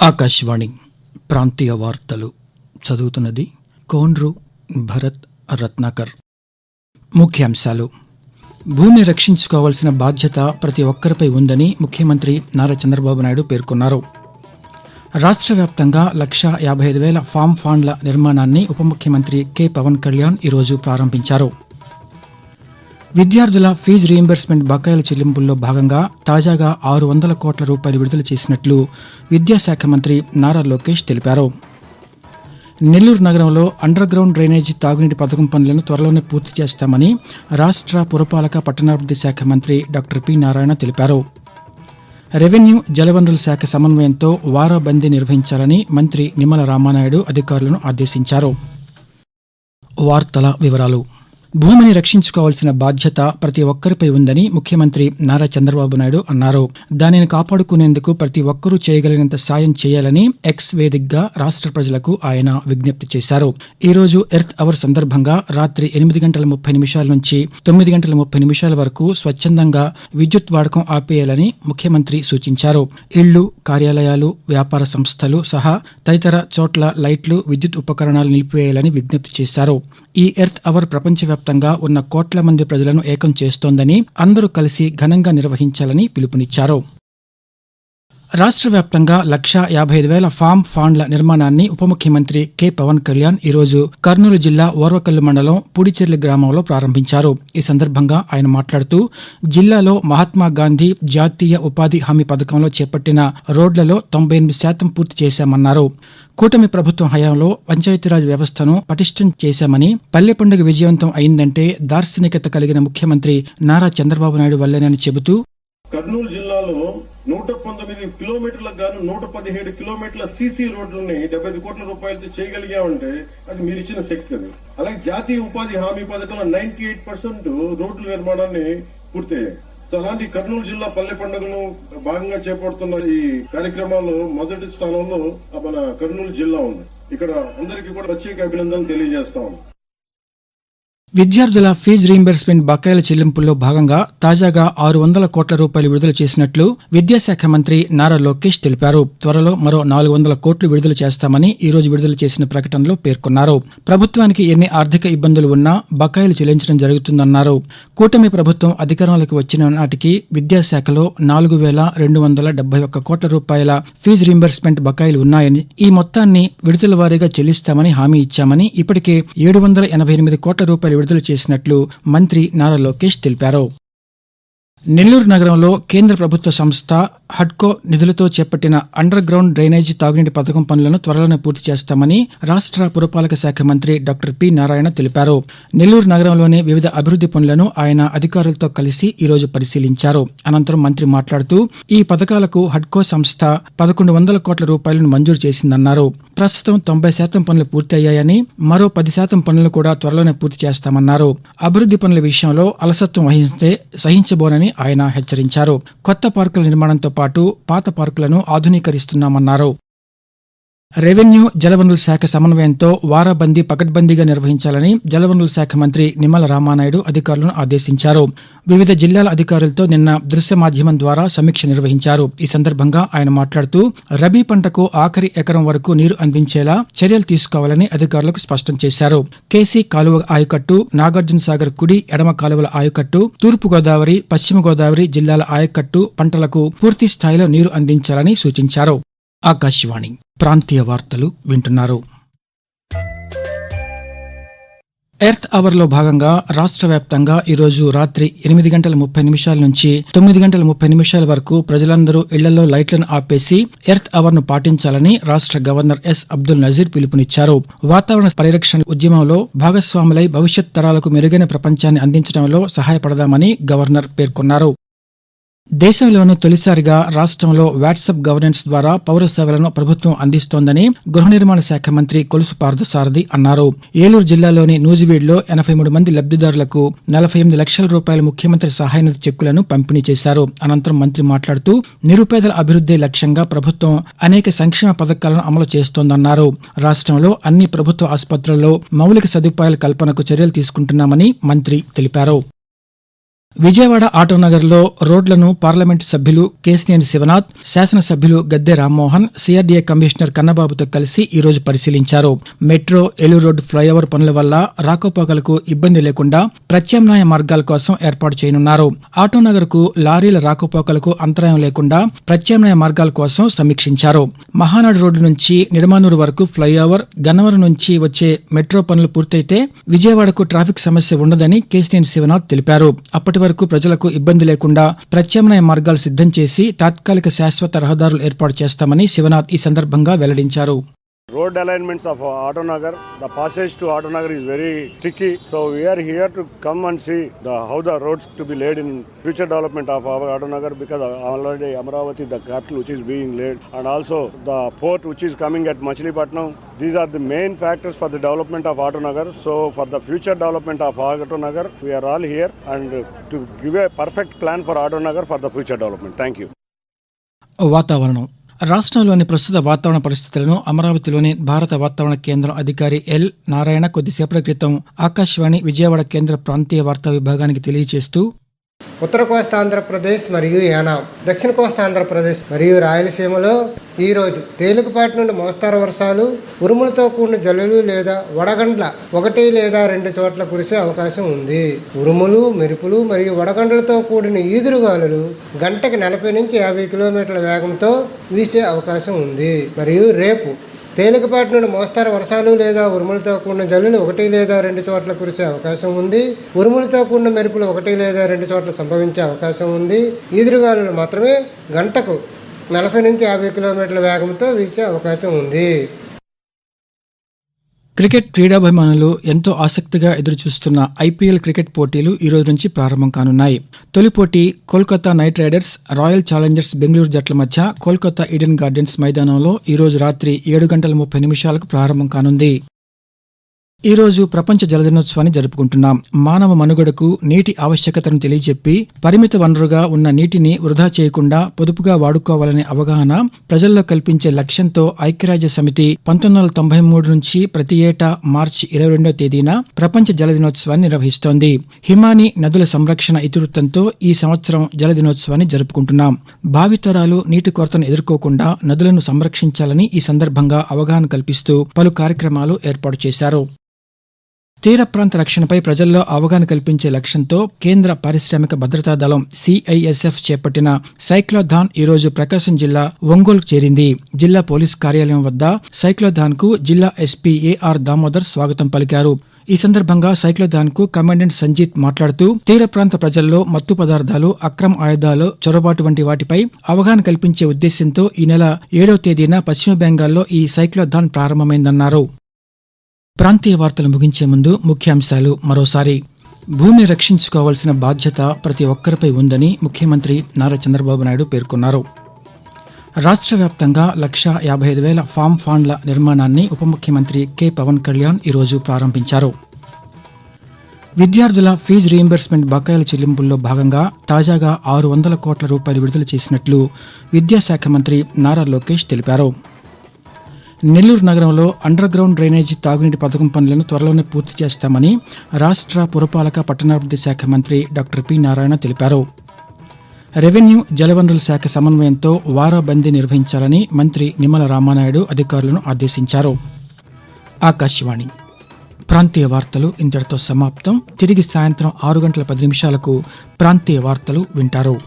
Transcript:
ఆకాశవాణి ప్రాంతీయ వార్తలు చదువుతున్నది కోన్రు భరత్ రత్నాకర్. ముఖ్యాంశాలు. భూమిని రక్షించుకోవాల్సిన బాధ్యత ప్రతి ఒక్కరిపై ఉందని ముఖ్యమంత్రి నారా చంద్రబాబు నాయుడు పేర్కొన్నారు. రాష్ట్ర వ్యాప్తంగా లక్ష యాభై ఐదు వేల ఫామ్ ఫాండ్ల నిర్మాణాన్ని ఉప ముఖ్యమంత్రి కె పవన్ కళ్యాణ్ ఈరోజు ప్రారంభించారు. విద్యార్థుల ఫీజు రీయింబర్స్మెంట్ బకాయిల చెల్లింపుల్లో భాగంగా తాజాగా ఆరు వందల కోట్ల రూపాయలు విడుదల చేసినట్లు విద్యాశాఖ మంత్రి నారా లోకేష్ తెలిపారు. నెల్లూరు నగరంలో అండర్ గ్రౌండ్ డ్రైనేజీ తాగునీటి పథకం పనులను త్వరలోనే పూర్తి చేస్తామని రాష్ట్ర పురపాలక పట్టణాభివృద్ధి శాఖ మంత్రి డాక్టర్ పి నారాయణ తెలిపారు. రెవెన్యూ జలవనరుల శాఖ సమన్వయంతో వారాబందీ నిర్వహించాలని మంత్రి నిమ్మల రామానాయుడు అధికారులను ఆదేశించారు. వార్తల వివరాలు భూమిని రక్షించుకోవాల్సిన బాధ్యత ప్రతి ఒక్కరిపై ఉందని ముఖ్యమంత్రి నారా చంద్రబాబు నాయుడు అన్నారు. దానిని కాపాడుకునేందుకు ప్రతి ఒక్కరూ చేయగలిగినంత సాయం చేయాలని ఎక్స్ వేదికగా రాష్ట్ర ప్రజలకు ఆయన విజ్ఞప్తి చేశారు. ఈ రోజు ఎర్త్ అవర్ సందర్భంగా రాత్రి ఎనిమిది గంటల ముప్పై నిమిషాల నుంచి తొమ్మిది గంటల ముప్పై నిమిషాల వరకు స్వచ్ఛందంగా విద్యుత్ వాడకం ఆపేయాలని ముఖ్యమంత్రి సూచించారు. ఇళ్ళు కార్యాలయాలు వ్యాపార సంస్థలు సహా తదితర చోట్ల లైట్లు విద్యుత్ ఉపకరణాలు నిలిపివేయాలని విజ్ఞప్తి చేశారు. ఈ ఎర్త్ అవర్ ప్రపంచవ్యాప్తంగా ఉన్న కోట్ల మంది ప్రజలను ఏకం చేస్తోందని అందరూ కలిసి ఘనంగా నిర్వహించాలని పిలుపునిచ్చారు. రాష్ట్ర వ్యాప్తంగా లక్ష యాభై ఐదు వేల ఫామ్ ఫాండ్ల నిర్మాణాన్ని ఉప ముఖ్యమంత్రి కె పవన్ కళ్యాణ్ ఈరోజు కర్నూలు జిల్లా ఓర్వకల్లు మండలం పుడిచెర్లి గ్రామంలో ప్రారంభించారు. ఈ సందర్భంగా ఆయన మాట్లాడుతూ జిల్లాలో మహాత్మా గాంధీ జాతీయ ఉపాధి హామీ పథకంలో చేపట్టిన రోడ్లలో తొంభై ఎనిమిది శాతం పూర్తి చేశామన్నారు. కూటమి ప్రభుత్వం హయాంలో పంచాయతీరాజ్ వ్యవస్థను పటిష్టం చేశామని పల్లె పండుగ విజయవంతం అయిందంటే దార్శనికత కలిగిన ముఖ్యమంత్రి నారా చంద్రబాబు నాయుడు వల్లేనని చెబుతూ కర్నూలు జిల్లాలో నూట పంతొమ్మిది కిలోమీటర్లకు గాను నూట పదిహేడు కిలోమీటర్ల సీసీ రోడ్లని డెబ్బై ఐదు కోట్ల రూపాయలతో చేయగలిగామంటే అది మీరు ఇచ్చిన శక్తి అది. అలాగే జాతీయ ఉపాధి హామీ పథకంలో నైన్టీ ఎయిట్ పర్సెంట్ రోడ్ల నిర్మాణాన్ని పూర్తయ్యాయి. సో అలాంటి కర్నూలు జిల్లా పల్లె పండుగను భాగంగా చేపడుతున్న ఈ కార్యక్రమాల్లో మొదటి స్థానంలో మన కర్నూలు జిల్లా ఉంది. ఇక్కడ అందరికీ కూడా ప్రత్యేక అభినందనలు తెలియజేస్తా ఉన్నాం. విద్యార్థుల ఫీజు రీయింబర్స్మెంట్ బకాయిల చెల్లింపుల్లో భాగంగా తాజాగా ఆరు వందల కోట్ల రూపాయలు విడుదల చేసినట్లు విద్యాశాఖ మంత్రి నారా లోకేష్ తెలిపారు. త్వరలో మరో నాలుగు వందల కోట్లు విడుదల చేస్తామని ఈ రోజు విడుదల చేసిన ప్రకటనలో పేర్కొన్నారు. ప్రభుత్వానికి ఎన్ని ఆర్థిక ఇబ్బందులు ఉన్నా బకాయిలు చెల్లించడం జరుగుతుందన్నారు. కూటమి ప్రభుత్వం అధికారంలోకి వచ్చిన నాటికి విద్యాశాఖలో నాలుగు వేల రెండు వందల డెబ్బై ఒక్క కోట్ల రూపాయల ఫీజు రీయింబర్స్మెంట్ బకాయిలు ఉన్నాయని ఈ మొత్తాన్ని విడుదల వారీగా చెల్లిస్తామని హామీ ఇచ్చామని ఇప్పటికే ఏడు వందల ఎనభై ఎనిమిది కోట్ల రూపాయలు విడుదల చేసినట్లు మంత్రి నారా లోకేష్ తెలిపారు. నెల్లూరు నగరంలో కేంద్ర ప్రభుత్వ సంస్థ హడ్కో నిధులతో చేపట్టిన అండర్ గ్రౌండ్ డ్రైనేజీ తాగునీటి పథకం పనులను త్వరలోనే పూర్తి చేస్తామని రాష్ట్ర పురపాలక శాఖ మంత్రి డాక్టర్ పి నారాయణ తెలిపారు. నెల్లూరు నగరంలోని వివిధ అభివృద్ది పనులను ఆయన అధికారులతో కలిసి ఈరోజు పరిశీలించారు. అనంతరం మంత్రి మాట్లాడుతూ ఈ పథకాలకు హడ్కో సంస్థ పదకొండు వందల కోట్ల రూపాయలను మంజూరు చేసిందన్నారు. ప్రస్తుతం తొంభై శాతం పనులు పూర్తయ్యాయని మరో పది శాతం పనులు కూడా త్వరలోనే పూర్తి చేస్తామన్నారు. అభివృద్ది పనుల విషయంలో అలసత్వం వహిస్తే సహించబోనని ఆయన హెచ్చరించారు. కొత్త పార్కుల నిర్మాణంతో పాటు పాత పార్కులను ఆధునీకరిస్తున్నామన్నారు. రెవెన్యూ జలవనరుల శాఖ సమన్వయంతో వారాబందీ పకడ్బందీగా నిర్వహించాలని జలవనరుల శాఖ మంత్రి నిమ్మల రామానాయుడు అధికారులను ఆదేశించారు. వివిధ జిల్లాల అధికారులతో నిన్న దృశ్య మాధ్యమం ద్వారా సమీక్ష నిర్వహించారు. ఈ సందర్భంగా ఆయన మాట్లాడుతూ రబీ పంటకు ఆఖరి ఎకరం వరకు నీరు అందించేలా చర్యలు తీసుకోవాలని అధికారులకు స్పష్టం చేశారు. కేసీ కాలువ ఆయకట్టు నాగార్జున సాగర్ కుడి ఎడమ కాలువల ఆయకట్టు తూర్పు గోదావరి పశ్చిమ గోదావరి జిల్లాల ఆయకట్టు పంటలకు పూర్తి స్థాయిలో నీరు అందించాలని సూచించారు. ఆకాశవాణి ప్రాంతీయ వార్తలు వింటున్నారు. ఎర్త్ అవర్లో భాగంగా రాష్ట్ర వ్యాప్తంగా ఈరోజు రాత్రి ఎనిమిది గంటల ముప్పై నిమిషాల నుంచి తొమ్మిది గంటల ముప్పై నిమిషాల వరకు ప్రజలందరూ ఇళ్ళలో లైట్లను ఆపేసి ఎర్త్ అవర్ను పాటించాలని రాష్ట్ర గవర్నర్ ఎస్ అబ్దుల్ నజీర్ పిలుపునిచ్చారు. వాతావరణ పరిరక్షణ ఉద్యమంలో భాగస్వాములై భవిష్యత్ తరాలకు మెరుగైన ప్రపంచాన్ని అందించడంలో సహాయపడదామని గవర్నర్ పేర్కొన్నారు. దేశంలోనే తొలిసారిగా రాష్ట్రంలో వాట్సాప్ గవర్నెన్స్ ద్వారా పౌర సేవలను ప్రభుత్వం అందిస్తోందని గృహ నిర్మాణ శాఖ మంత్రి కొలుసు పార్థసారథి అన్నారు. ఏలూరు జిల్లాలోని నూజివీడ్లో ఎనభై మూడు మంది లబ్దిదారులకు నలభై ఎనిమిది లక్షల రూపాయల ముఖ్యమంత్రి సహాయనిధి చెక్కులను పంపిణీ చేశారు. అనంతరం మంత్రి మాట్లాడుతూ నిరుపేదల అభివృద్ధి లక్ష్యంగా ప్రభుత్వం అనేక సంక్షేమ పథకాలను అమలు చేస్తోందన్నారు. రాష్ట్రంలో అన్ని ప్రభుత్వ ఆసుపత్రుల్లో మౌలిక సదుపాయాల కల్పనకు చర్యలు తీసుకుంటున్నామని మంత్రి తెలిపారు. విజయవాడ ఆటోనగర్లో రోడ్లను పార్లమెంటు సభ్యులు కేసినేని శివనాథ్ శాసనసభ్యులు గద్దె రామ్మోహన్ సిఆర్డీఏ కమిషనర్ కన్నబాబుతో కలిసి ఈ రోజు పరిశీలించారు. మెట్రో ఏలూరు రోడ్డు ఫ్లైఓవర్ పనుల వల్ల రాకపోకలకు ఇబ్బంది లేకుండా ప్రత్యామ్నాయ మార్గాల కోసం ఏర్పాటు చేయనున్నారు. ఆటోనగర్కు లారీల రాకపోకలకు అంతరాయం లేకుండా ప్రత్యామ్నాయ మార్గాల కోసం సమీక్షించారు. మహానాడు రోడ్డు నుంచి నిడమానూరు వరకు ఫ్లైఓవర్ గన్నవరం నుంచి వచ్చే మెట్రో పనులు పూర్తయితే విజయవాడకు ట్రాఫిక్ సమస్య ఉండదని కేసినేని శివనాథ్ తెలిపారు. అప్పటి వరకు ప్రజలకు ఇబ్బంది లేకుండా ప్రత్యామ్నాయ మార్గాలు సిద్ధం చేసి తాత్కాలిక శాశ్వత రహదారులు ఏర్పాటు చేస్తామని శివనాథ్ ఈ సందర్భంగా వెల్లడించారు. Road alignments of Autonagar, the passage to Autonagar is very tricky. So we are here to come and see the, how the roads to be laid in future development of our Autonagar because already Amravati, the capital which is being laid and also the port which is coming at Machilipatnam. These are the main factors for the development of Autonagar. So for the future development of Autonagar, we are all here and to give a perfect plan for Autonagar for the future development. Thank you. వాతావరణం రాష్ట్రంలోని ప్రస్తుత వాతావరణ పరిస్థితులను అమరావతిలోని భారత వాతావరణ కేంద్రం అధికారి ఎల్ నారాయణ కొద్దిసేపటి క్రితం ఆకాశవాణి విజయవాడ కేంద్ర ప్రాంతీయ వార్తా విభాగానికి తెలియజేస్తూ ఉత్తర కోస్తా ఆంధ్రప్రదేశ్ మరియు యానాం దక్షిణ కోస్తా ఆంధ్రప్రదేశ్ మరియు రాయలసీమలో ఈరోజు తేలికపాటి నుండి మోస్తారు వర్షాలు ఉరుములతో కూడిన జల్లులు లేదా వడగండ్ల ఒకటి లేదా రెండు చోట్ల కురిసే అవకాశం ఉంది. ఉరుములు మెరుపులు మరియు వడగండ్లతో కూడిన ఈదురుగాలులు గంటకి నలభై నుంచి యాభై కిలోమీటర్ల వేగంతో వీసే అవకాశం ఉంది. మరియు రేపు తేలికపాటి నుండి మోస్తారు వర్షాలు లేదా ఉరుములతో కూడిన జల్లులు ఒకటి లేదా రెండు చోట్ల కురిసే అవకాశం ఉంది. ఉరుములతో కూడిన మెరుపులు ఒకటి లేదా రెండు చోట్ల సంభవించే అవకాశం ఉంది. ఈదురుగాలులు మాత్రమే గంటకు నలభై నుంచి యాభై కిలోమీటర్ల వేగంతో వీచే అవకాశం ఉంది. క్రికెట్ క్రీడాభిమానులు ఎంతో ఆసక్తిగా ఎదురుచూస్తున్న ఐపీఎల్ క్రికెట్ పోటీలు ఈ రోజు నుంచి ప్రారంభం కానున్నాయి. తొలి పోటీ Kolkata Knight Riders Royal Challengers Bengaluru జట్ల మధ్య కోల్కతా ఈడెన్ గార్డెన్స్ మైదానంలో ఈ రోజు రాత్రి ఏడు గంటల ముప్పై నిమిషాలకు ప్రారంభం కానుంది. ఈరోజు ప్రపంచ జల దినోత్సవాన్ని జరుపుకుంటున్నాం. మానవ మనుగడకు నీటి ఆవశ్యకతను తెలియజెప్పి పరిమిత వనరుగా ఉన్న నీటిని వృధా చేయకుండా పొదుపుగా వాడుకోవాలనే అవగాహన ప్రజల్లో కల్పించే లక్ష్యంతో ఐక్యరాజ్య సమితి పంతొమ్మిది వందల తొంభై మూడు నుంచి ప్రతి ఏటా మార్చి ఇరవై రెండో తేదీన ప్రపంచ జల దినోత్సవాన్ని నిర్వహిస్తోంది. హిమాని నదుల సంరక్షణ ఇతివృత్తంతో ఈ సంవత్సరం జల దినోత్సవాన్ని జరుపుకుంటున్నాం. భావితరాలు నీటి కొరతను ఎదుర్కోకుండా నదులను సంరక్షించాలని ఈ సందర్భంగా అవగాహన కల్పిస్తూ పలు కార్యక్రమాలు ఏర్పాటు చేశారు. తీర ప్రాంత రక్షణపై ప్రజల్లో అవగాహన కల్పించే లక్ష్యంతో కేంద్ర పారిశ్రామిక భద్రతా దళం సిఐఎస్ఎఫ్ చేపట్టిన సైక్లోథాన్ ఈరోజు ప్రకాశం జిల్లా ఒంగోలుకు చేరింది. జిల్లా పోలీస్ కార్యాలయం వద్ద సైక్లోథాన్కు జిల్లా ఎస్పీ ఏఆర్ దామోదర్ స్వాగతం పలికారు. ఈ సందర్భంగా సైక్లోథాన్కు కమాండెంట్ సంజీత్ మాట్లాడుతూ తీర ప్రాంత ప్రజల్లో మత్తు పదార్థాలు అక్రమ ఆయుధాలు చొరబాటు వంటి వాటిపై అవగాహన కల్పించే ఉద్దేశంతో ఈ నెల ఏడవ తేదీన పశ్చిమ బెంగాల్లో ఈ సైక్లోథాన్ ప్రారంభమైందన్నారు. ప్రాంతీయ వార్తలు ముగించే ముందు ముఖ్యాంశాలు మరోసారి. భూమి రక్షించుకోవాల్సిన బాధ్యత ప్రతి ఒక్కరిపై ఉందని ముఖ్యమంత్రి నారా చంద్రబాబు నాయుడు పేర్కొన్నారు. రాష్ట్ర వ్యాప్తంగా లక్ష యాభై ఐదు వేల ఫామ్ ఫాండ్ల నిర్మాణాన్ని ఉప ముఖ్యమంత్రి కె పవన్ కళ్యాణ్ ఈరోజు ప్రారంభించారు. విద్యార్థుల ఫీజు రీయింబర్స్మెంట్ బకాయిల చెల్లింపుల్లో భాగంగా తాజాగా ఆరు వందల కోట్ల రూపాయలు విడుదల చేసినట్లు విద్యాశాఖ మంత్రి నారా లోకేష్ తెలిపారు. నెల్లూరు నగరంలో అండర్ గ్రౌండ్ డ్రైనేజీ తాగునీటి పథకం పనులను త్వరలోనే పూర్తి చేస్తామని రాష్ట్ర పురపాలక పట్టణాభివృద్ధి శాఖ మంత్రి డాక్టర్ పి నారాయణ తెలిపారు. రెవెన్యూ జలవనరుల శాఖ సమన్వయంతో వారాబందీ నిర్వహించాలని మంత్రి నిమ్మల రామానాయుడు అధికారులను ఆదేశించారు. ఆకాశవాణి. ప్రాంతీయ వార్తలు ఇంతటితో సమాప్తం. తిరిగి సాయంత్రం ఆరు గంటల పది నిమిషాలకు ప్రాంతీయ వార్తలు వింటారు.